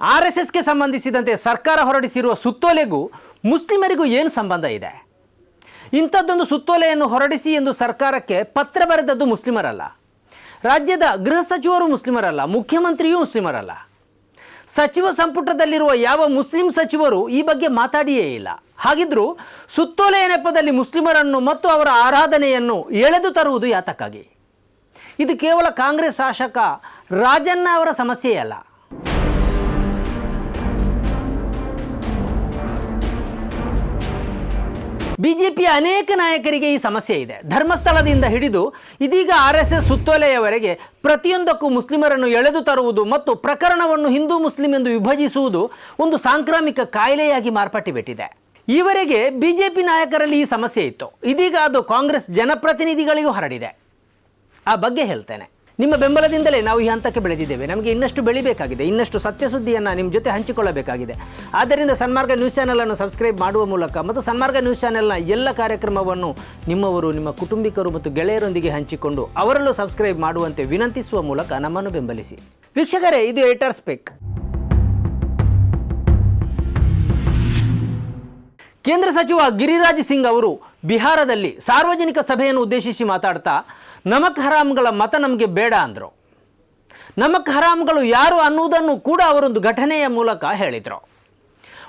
R S ಎಸ್ಗೆ ಸಂಬಂಧಿಸಿದಂತೆ ಸರ್ಕಾರ ಹೊರಡಿಸಿರುವ ಸುತ್ತೋಲೆಗೂ ಮುಸ್ಲಿಮರಿಗೂ ಏನು ಸಂಬಂಧ ಇದೆ? ಇಂಥದ್ದೊಂದು ಸುತ್ತೋಲೆಯನ್ನು ಹೊರಡಿಸಿ ಎಂದು ಸರ್ಕಾರಕ್ಕೆ ಪತ್ರ ಬರೆದದ್ದು ಮುಸ್ಲಿಮರಲ್ಲ. ರಾಜ್ಯದ ಗೃಹ ಸಚಿವರು ಮುಸ್ಲಿಮರಲ್ಲ, ಮುಖ್ಯಮಂತ್ರಿಯೂ ಮುಸ್ಲಿಮರಲ್ಲ. ಸಚಿವ ಸಂಪುಟದಲ್ಲಿರುವ ಯಾವ ಮುಸ್ಲಿಂ ಸಚಿವರು ಈ ಬಗ್ಗೆ ಮಾತಾಡಿಯೇ ಇಲ್ಲ. ಹಾಗಿದ್ರೂ ಸುತ್ತೋಲೆಯ ನೆಪದಲ್ಲಿ ಮುಸ್ಲಿಮರನ್ನು ಮತ್ತು ಅವರ ಆರಾಧನೆಯನ್ನು ಎಳೆದು ತರುವುದು ಯಾತಕ್ಕಾಗಿ? ಇದು ಕೇವಲ ಕಾಂಗ್ರೆಸ್ ಶಾಸಕ ರಾಜಣ್ಣ ಅವರ ಸಮಸ್ಯೆಯಲ್ಲ. ಬಿಜೆಪಿಯ ಅನೇಕ ನಾಯಕರಿಗೆ ಈ ಸಮಸ್ಯೆ ಇದೆ. ಧರ್ಮಸ್ಥಳದಿಂದ ಹಿಡಿದು ಇದೀಗ ಆರ್ ಎಸ್ ಎಸ್ ಸುತ್ತೋಲೆಯವರೆಗೆ ಪ್ರತಿಯೊಂದಕ್ಕೂ ಮುಸ್ಲಿಮರನ್ನು ಎಳೆದು ತರುವುದು ಮತ್ತು ಪ್ರಕರಣವನ್ನು ಹಿಂದೂ ಮುಸ್ಲಿಂ ಎಂದು ವಿಭಜಿಸುವುದು ಒಂದು ಸಾಂಕ್ರಾಮಿಕ ಕಾಯಿಲೆಯಾಗಿ ಮಾರ್ಪಟ್ಟಿಬಿಟ್ಟಿದೆ ಈವರೆಗೆ ಬಿಜೆಪಿ ನಾಯಕರಲ್ಲಿ ಈ ಸಮಸ್ಯೆ ಇತ್ತು. ಇದೀಗ ಅದು ಕಾಂಗ್ರೆಸ್ ಜನಪ್ರತಿನಿಧಿಗಳಿಗೂ ಹರಡಿದೆ. ಆ ಬಗ್ಗೆ ಹೇಳ್ತೇನೆ. ನಿಮ್ಮ ಬೆಂಬಲದಿಂದಲೇ ನಾವು ಈ ಹಂತಕ್ಕೆ ಬೆಳೆದಿದ್ದೇವೆ. ನಮಗೆ ಇನ್ನಷ್ಟು ಬೆಳಿಬೇಕಾಗಿದೆ. ಇನ್ನಷ್ಟು ಸತ್ಯ ಸುದ್ದಿಯನ್ನು ನಿಮ್ಮ ಜೊತೆ ಹಂಚಿಕೊಳ್ಳಬೇಕಾಗಿದೆ. ಆದ್ದರಿಂದ ಸನ್ಮಾರ್ಗ ನ್ಯೂಸ್ ಚಾನಲನ್ನು ಸಬ್ಸ್ಕ್ರೈಬ್ ಮಾಡುವ ಮೂಲಕ ಮತ್ತು ಸನ್ಮಾರ್ಗ ನ್ಯೂಸ್ ಚಾನೆಲ್ನ ಎಲ್ಲ ಕಾರ್ಯಕ್ರಮವನ್ನು ನಿಮ್ಮವರು, ನಿಮ್ಮ ಕುಟುಂಬಿಕರು ಮತ್ತು ಗೆಳೆಯರೊಂದಿಗೆ ಹಂಚಿಕೊಂಡು ಅವರಲ್ಲೂ ಸಬ್ಸ್ಕ್ರೈಬ್ ಮಾಡುವಂತೆ ವಿನಂತಿಸುವ ಮೂಲಕ ನಮ್ಮನ್ನು ಬೆಂಬಲಿಸಿ. ವೀಕ್ಷಕರೇ, ಇದು ಏಟರ್ ಸ್ಪೆಕ್. ಕೇಂದ್ರ ಸಚಿವ ಗಿರಿರಾಜ್ ಸಿಂಗ್ ಅವರು ಬಿಹಾರದಲ್ಲಿ ಸಾರ್ವಜನಿಕ ಸಭೆಯನ್ನು ಉದ್ದೇಶಿಸಿ ಮಾತಾಡ್ತಾ ನಮಕ್ ಹರಾಮ್ಗಳ ಮತ ನಮಗೆ ಬೇಡ ಅಂದರು. ನಮಕ್ ಹರಾಮ್ಗಳು ಯಾರು ಅನ್ನುವುದನ್ನು ಕೂಡ ಅವರೊಂದು ಘಟನೆಯ ಮೂಲಕ ಹೇಳಿದರು.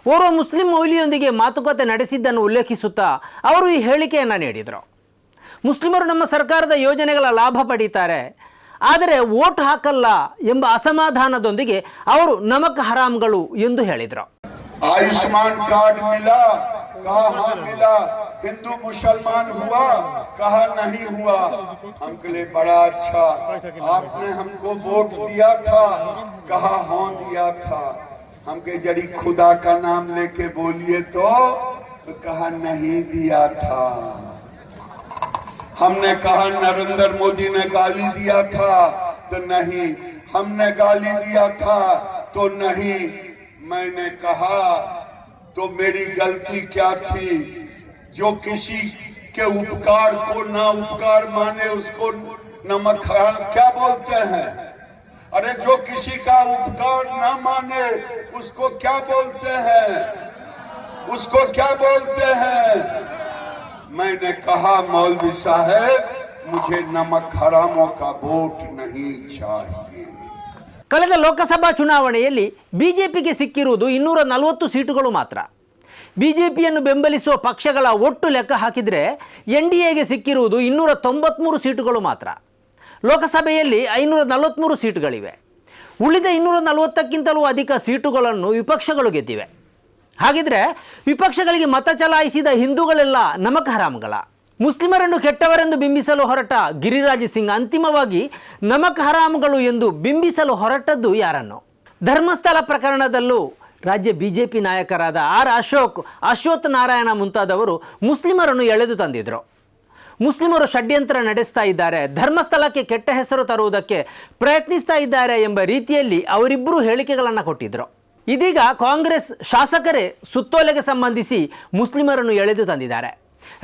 ಓರ್ವ ಮುಸ್ಲಿಂ ಮೌಲಿಯೊಂದಿಗೆ ಮಾತುಕತೆ ನಡೆಸಿದ್ದನ್ನು ಉಲ್ಲೇಖಿಸುತ್ತಾ ಅವರು ಈ ಹೇಳಿಕೆಯನ್ನು ನೀಡಿದರು. ಮುಸ್ಲಿಮರು ನಮ್ಮ ಸರ್ಕಾರದ ಯೋಜನೆಗಳ ಲಾಭ ಪಡೀತಾರೆ. ಆದರೆ ವೋಟ್ ಹಾಕಲ್ಲ ಎಂಬ ಅಸಮಾಧಾನದೊಂದಿಗೆ ಅವರು ನಮಕ್ ಹರಾಮ್ಗಳು ಎಂದು ಹೇಳಿದರು. ಆಯುಷ್ಮಾನ್ ಕಾರ್ಡ್ हिंदू मुसलमान हुआ, कहा नहीं हुआ? हमके लिए बड़ा अच्छा। आपने हमको वोट दिया था, कहा हाँ दिया था। हमके जड़ी खुदा का नाम लेके बोलिए तो तो कहा नहीं दिया था। हमने कहा, नरेंद्र मोदी ने गाली दिया था तो नहीं। हमने गाली दिया था तो नहीं। मैंने कहा तो मेरी गलती क्या थी? जो किसी के उपकार को ना उपकार माने उसको नमक हराम क्या बोलते हैं अरे जो किसी का उपकार ना माने उसको क्या बोलते हैं उसको क्या बोलते हैं मैंने कहा मौलवी साहब मुझे नमक हरामों का वोट नहीं चाहिए ಕಳೆದ ಲೋಕಸಭಾ ಚುನಾವಣೆಯಲ್ಲಿ ಬಿಜೆಪಿಗೆ ಸಿಕ್ಕಿರುವುದು ಇನ್ನೂರ ನಲವತ್ತು ಸೀಟುಗಳು ಮಾತ್ರ ಬಿಜೆಪಿಯನ್ನು ಬೆಂಬಲಿಸುವ ಪಕ್ಷಗಳ ಒಟ್ಟು ಲೆಕ್ಕ ಹಾಕಿದರೆ ಎನ್ ಡಿ ಎಗೆ ಸಿಕ್ಕಿರುವುದು ಇನ್ನೂರ ತೊಂಬತ್ತ್ಮೂರು ಸೀಟುಗಳು ಮಾತ್ರ. ಲೋಕಸಭೆಯಲ್ಲಿ ಐನೂರ ನಲವತ್ತ್ಮೂರು ಸೀಟುಗಳಿವೆ. ಉಳಿದ ಇನ್ನೂರ ನಲವತ್ತಕ್ಕಿಂತಲೂ ಅಧಿಕ ಸೀಟುಗಳನ್ನು ವಿಪಕ್ಷಗಳು ಗೆದ್ದಿವೆ. ಹಾಗಿದ್ರೆ ವಿಪಕ್ಷಗಳಿಗೆ ಮತ ಚಲಾಯಿಸಿದ ಹಿಂದೂಗಳೆಲ್ಲ ನಮಕ ಹರಾಮ್ಗಳ. ಮುಸ್ಲಿಮರನ್ನು ಕೆಟ್ಟವರೆಂದು ಬಿಂಬಿಸಲು ಹೊರಟ ಗಿರಿರಾಜ್ ಸಿಂಗ್ ಅಂತಿಮವಾಗಿ ನಮಕ ಹರಾಮ್ಗಳು ಎಂದು ಬಿಂಬಿಸಲು ಹೊರಟದ್ದು ಯಾರನ್ನು? ಧರ್ಮಸ್ಥಳ ಪ್ರಕರಣದಲ್ಲೂ ರಾಜ್ಯ ಬಿ ಜೆ ಪಿ ನಾಯಕರಾದ ಆರ್ ಅಶೋಕ್, ಅಶ್ವಥ್ ನಾರಾಯಣ ಮುಂತಾದವರು ಮುಸ್ಲಿಮರನ್ನು ಎಳೆದು ತಂದಿದ್ರು. ಮುಸ್ಲಿಮರು ಷಡ್ಯಂತ್ರ ನಡೆಸ್ತಾ ಇದ್ದಾರೆ, ಧರ್ಮಸ್ಥಳಕ್ಕೆ ಕೆಟ್ಟ ಹೆಸರು ತರುವುದಕ್ಕೆ ಪ್ರಯತ್ನಿಸ್ತಾ ಇದ್ದಾರೆ ಎಂಬ ರೀತಿಯಲ್ಲಿ ಅವರಿಬ್ಬರು ಹೇಳಿಕೆಗಳನ್ನು ಕೊಟ್ಟಿದ್ದರು ಇದೀಗ ಕಾಂಗ್ರೆಸ್ ಶಾಸಕರೇ ಸುತ್ತೋಲೆಗೆ ಸಂಬಂಧಿಸಿ ಮುಸ್ಲಿಮರನ್ನು ಎಳೆದು ತಂದಿದ್ದಾರೆ.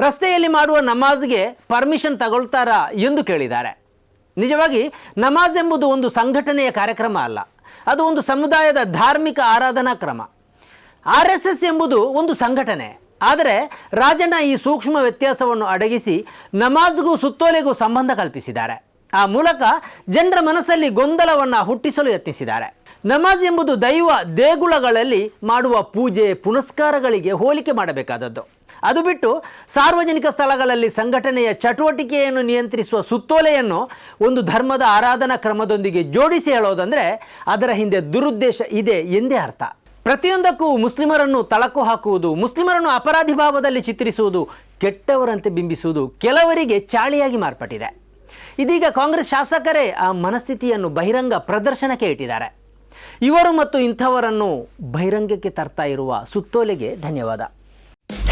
ರಸ್ತೆಯಲ್ಲಿ ಮಾಡುವ ನಮಾಜ್ಗೆ ಪರ್ಮಿಷನ್ ತಗೊಳ್ತಾರಾ ಎಂದು ಕೇಳಿದ್ದಾರೆ. ನಿಜವಾಗಿ ನಮಾಜ್ ಎಂಬುದು ಒಂದು ಸಂಘಟನೆಯ ಕಾರ್ಯಕ್ರಮ ಅಲ್ಲ. ಅದು ಒಂದು ಸಮುದಾಯದ ಧಾರ್ಮಿಕ ಆರಾಧನಾ ಕ್ರಮ. ಆರ್ ಎಸ್ ಎಸ್ ಎಂಬುದು ಒಂದು ಸಂಘಟನೆ. ಆದರೆ ರಾಜಣ್ಣ ಈ ಸೂಕ್ಷ್ಮ ವ್ಯತ್ಯಾಸವನ್ನು ಅಡಗಿಸಿ ನಮಾಜ್ಗೂ ಸುತ್ತೋಲೆಗೂ ಸಂಬಂಧ ಕಲ್ಪಿಸಿದ್ದಾರೆ. ಆ ಮೂಲಕ ಜನರ ಮನಸ್ಸಲ್ಲಿ ಗೊಂದಲವನ್ನು ಹುಟ್ಟಿಸಲು ಯತ್ನಿಸಿದ್ದಾರೆ. ನಮಾಜ್ ಎಂಬುದು ದೈವ ದೇಗುಲಗಳಲ್ಲಿ ಮಾಡುವ ಪೂಜೆ, ಪುನಸ್ಕಾರಗಳಿಗೆ ಹೋಲಿಕೆ ಮಾಡಬೇಕಾದದ್ದು. ಅದು ಬಿಟ್ಟು ಸಾರ್ವಜನಿಕ ಸ್ಥಳಗಳಲ್ಲಿ ಸಂಘಟನೆಯ ಚಟುವಟಿಕೆಯನ್ನು ನಿಯಂತ್ರಿಸುವ ಸುತ್ತೋಲೆಯನ್ನು ಒಂದು ಧರ್ಮದ ಆರಾಧನಾ ಕ್ರಮದೊಂದಿಗೆ ಜೋಡಿಸಿ ಹೇಳೋದಂದರೆ ಅದರ ಹಿಂದೆ ದುರುದ್ದೇಶ ಇದೆ ಎಂದೇ ಅರ್ಥ. ಪ್ರತಿಯೊಂದಕ್ಕೂ ಮುಸ್ಲಿಮರನ್ನು ತಳಕು ಹಾಕುವುದು, ಮುಸ್ಲಿಮರನ್ನು ಅಪರಾಧಿ ಭಾವದಲ್ಲಿ ಚಿತ್ರಿಸುವುದು, ಕೆಟ್ಟವರಂತೆ ಬಿಂಬಿಸುವುದು ಕೆಲವರಿಗೆ ಚಾಳಿಯಾಗಿ ಮಾರ್ಪಟ್ಟಿದೆ. ಇದೀಗ ಕಾಂಗ್ರೆಸ್ ಶಾಸಕರೇ ಆ ಮನಸ್ಥಿತಿಯನ್ನು ಬಹಿರಂಗ ಪ್ರದರ್ಶನಕ್ಕೆ ಇಟ್ಟಿದ್ದಾರೆ. ಇವರು ಮತ್ತು ಇಂಥವರನ್ನು ಬಹಿರಂಗಕ್ಕೆ ತರ್ತಾ ಇರುವ ಸುತ್ತೋಲೆಗೆ ಧನ್ಯವಾದ.